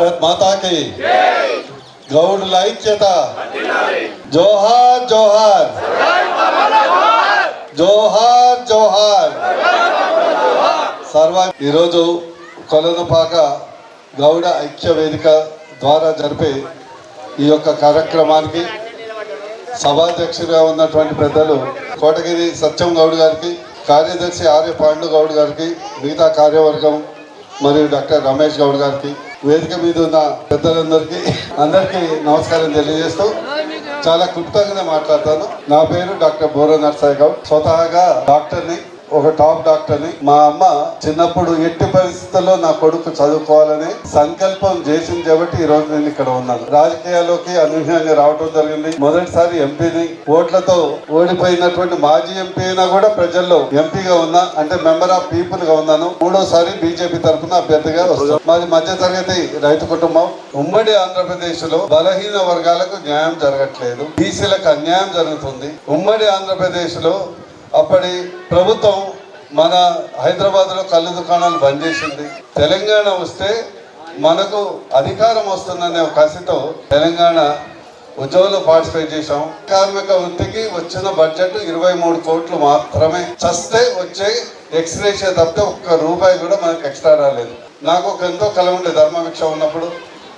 వర్ధిల్లాలి గౌడుల ఐక్యత జోహార్ జోహార్. జోహార్ జోహార్. సర్వ ఈరోజు కొలనుపాక గౌడ ఐక్య వేదిక ద్వారా జరిపే ఈ యొక్క కార్యక్రమానికి సభాధ్యక్షుడిగా ఉన్నటువంటి పెద్దలు కోటగిరి సత్యం గౌడ్ గారికి కార్యదర్శి ఆర్య పాండు గౌడ్ గారికి మిగతా కార్యవర్గం మరియు డాక్టర్ రమేష్ గౌడ్ గారికి వేదిక మీద ఉన్న పెద్దలందరికీ అందరికీ నమస్కారం తెలియజేస్తూ చాలా క్లుప్తంగానే మాట్లాడతాను. నా పేరు డాక్టర్ బోర నర్సాయి గౌడ్ స్వతహాగా డాక్టర్ని ఒక టాప్ డాక్టర్ని. మా అమ్మ చిన్నప్పుడు ఎట్టి పరిస్థితుల్లో నా కొడుకు చదువుకోవాలని సంకల్పం చేసింది కాబట్టి ఈ రోజు నేను ఇక్కడ ఉన్నాను. రాజకీయాల్లోకి అనూహ్యంగా రావటం జరిగింది. మొదటిసారి ఎంపీని ఓట్లతో ఓడిపోయినటువంటి మాజీ ఎంపీ అయినా కూడా ప్రజల్లో ఎంపీగా ఉన్నా అంటే మెంబర్ ఆఫ్ పీపుల్గా ఉన్నాను. మూడోసారి బీజేపీ తరఫున అభ్యర్థిగా వస్తాను. మాది మధ్య తరగతి రైతు కుటుంబం. ఉమ్మడి ఆంధ్రప్రదేశ్లో బలహీన వర్గాలకు న్యాయం జరగట్లేదు. బీసీలకు అన్యాయం జరుగుతుంది. ఉమ్మడి ఆంధ్రప్రదేశ్లో అప్పటి ప్రభుత్వం మన హైదరాబాద్లో కళ్ళు దుకాణాలు బంద్ చేసింది. తెలంగాణ వస్తే మనకు అధికారం వస్తుందనే ఒక కసితో తెలంగాణ ఉద్యోగంలో పార్టిసిపేట్ చేశాం. కార్మిక వృత్తికి వచ్చిన బడ్జెట్ ఇరవై మూడు కోట్లు మాత్రమే. చస్తే వచ్చే ఎక్స్రేషియా తప్పితే ఒక్క రూపాయి కూడా మనకు ఎక్స్ట్రా రాలేదు. నాకు ఒక ఎంతో కళ ఉండే ధర్మభిక్ష ఉన్నప్పుడు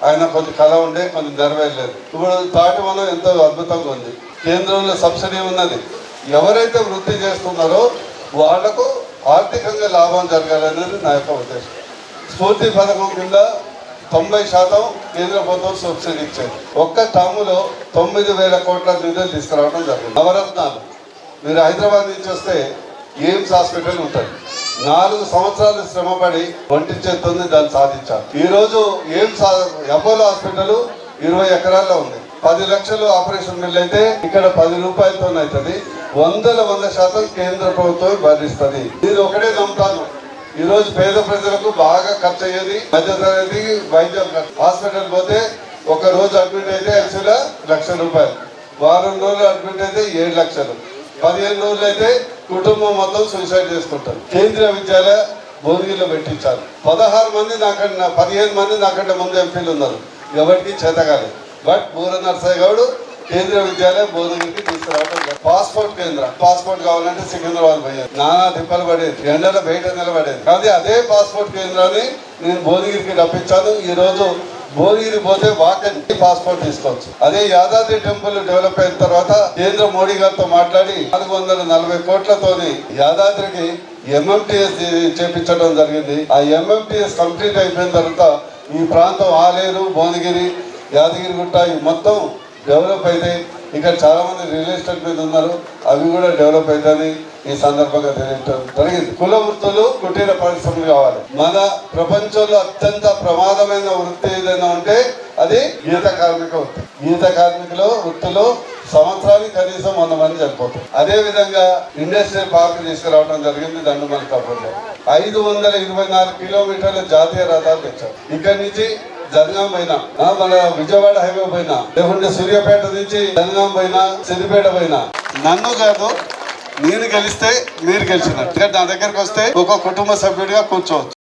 ఆయన కొంచెం కళ ఉండే కొంచెం నెరవేరలేదు ఇప్పుడు తాటి మనం ఎంతో అద్భుతంగా ఉంది. కేంద్రంలో సబ్సిడీ ఉన్నది. ఎవరైతే వృత్తి చేస్తున్నారో వాళ్ళకు ఆర్థికంగా లాభం జరగాలనేది నా యొక్క ఉద్దేశం. స్ఫూర్తి పథకం కింద తొంభై శాతం కేంద్ర ప్రభుత్వం సబ్సిడీ ఇచ్చేది. ఒక్క టర్ములో తొమ్మిది వేల కోట్ల నిధులు తీసుకురావడం జరిగింది. నవరత్నాలు. మీరు హైదరాబాద్ నుంచి వస్తే ఎయిమ్స్ హాస్పిటల్ ఉంటుంది. నాలుగు సంవత్సరాలు శ్రమపడి ఒంటి చేస్తుంది దాన్ని సాధించారు. ఈరోజు ఎయిమ్స్ అపోలో హాస్పిటల్ ఇరవై ఎకరాల్లో ఉంది. పది లక్షలు ఆపరేషన్ బిల్ అయితే ఇక్కడ పది రూపాయలతో అవుతుంది వందల వంద శాతం కేంద్ర ప్రభుత్వం భరిస్తుంది ఇది ఒకటే నమ్ముతాను. ఈ రోజు పేద ప్రజలకు బాగా ఖర్చు అయ్యేది మధ్యతరగతి వైద్యం హాస్పిటల్ పోతే ఒక రోజు అడ్మిట్ అయితే యాక్చువల్గా లక్ష రూపాయలు. వారం రోజులు అడ్మిట్ అయితే ఏడు లక్షలు. పదిహేను రోజులు అయితే కుటుంబం మొత్తం సూసైడ్ చేసుకుంటారు. కేంద్రీయ విద్యాలయ భువనగిరిలో పెట్టించారు. పదహారు మంది నాకంటే పదిహేను మంది నాకంటే ముందు ఎంపీలు ఉన్నారు. ఎవరికి చేతగాలి బట్ బూర నర్సయ్య గౌడు కేంద్రీయ విద్యాలయ బోధనకి తీసుకురావడం పాస్పోర్ట్ కేంద్రం. పాస్పోర్ట్ కావాలంటే సికింద్రాబాద్ పోయేది. నానా తిప్పలు పడేది. ఎండల బయట నిలబడేది. కానీ అదే పాస్పోర్ట్ కేంద్రాన్ని నేను భువనగిరికి రప్పించాను. ఈ రోజు భువనగిరి పోతే వాకండి పాస్పోర్ట్ తీసుకోవచ్చు. అదే యాదాద్రి టెంపుల్ డెవలప్ అయిన తర్వాత కేంద్ర మోడీ గారితో మాట్లాడి నాలుగు వందల నలభై కోట్లతోని యాదాద్రికి ఎంఎంటీఎస్ చేపించడం జరిగింది. ఆ ఎంఎంటీఎస్ కంప్లీట్ అయిపోయిన తర్వాత ఈ ప్రాంతం ఆలేరు భువనగిరి యాదగిరిగుట్ట ఈ మొత్తం డెవలప్ అయితే ఇక్కడ చాలామంది రియల్ ఎస్టేట్ మీద ఉన్నారు. అవి కూడా డెవలప్ అవుతాయని ఈ సందర్భంగా తెలియటం జరిగింది. కుల వృత్తులు కుటీర పరిశ్రమలు కావాలి. మన ప్రపంచంలో అత్యంత ప్రమాదమైన వృత్తి ఏదైనా ఉంటే అది గీత కార్మిక వృత్తి. గీత కార్మికులు వృత్తిలో సంవత్సరానికి కనీసం వంద మంది చనిపోతారు. అదే విధంగా ఇండస్ట్రియల్ పార్క్ తీసుకురావడం జరిగింది దండుమల్ కబుర్లో ఐదు వందల ఇరవై నాలుగు కిలోమీటర్ల జాతీయ రథాలు తెచ్చారు. ఇక్కడి నుంచి జనగాం పైన మన విజయవాడ హైవే పైన లేకుంటే సూర్యాపేట నుంచి జనగాం పైన సిద్దిపేట పైన. నన్ను కాదు నేను గెలిస్తే మీరు గెలిచినట్టు. నా దగ్గరకు వస్తే ఒక కుటుంబ సభ్యుడిగా కూర్చోవచ్చు.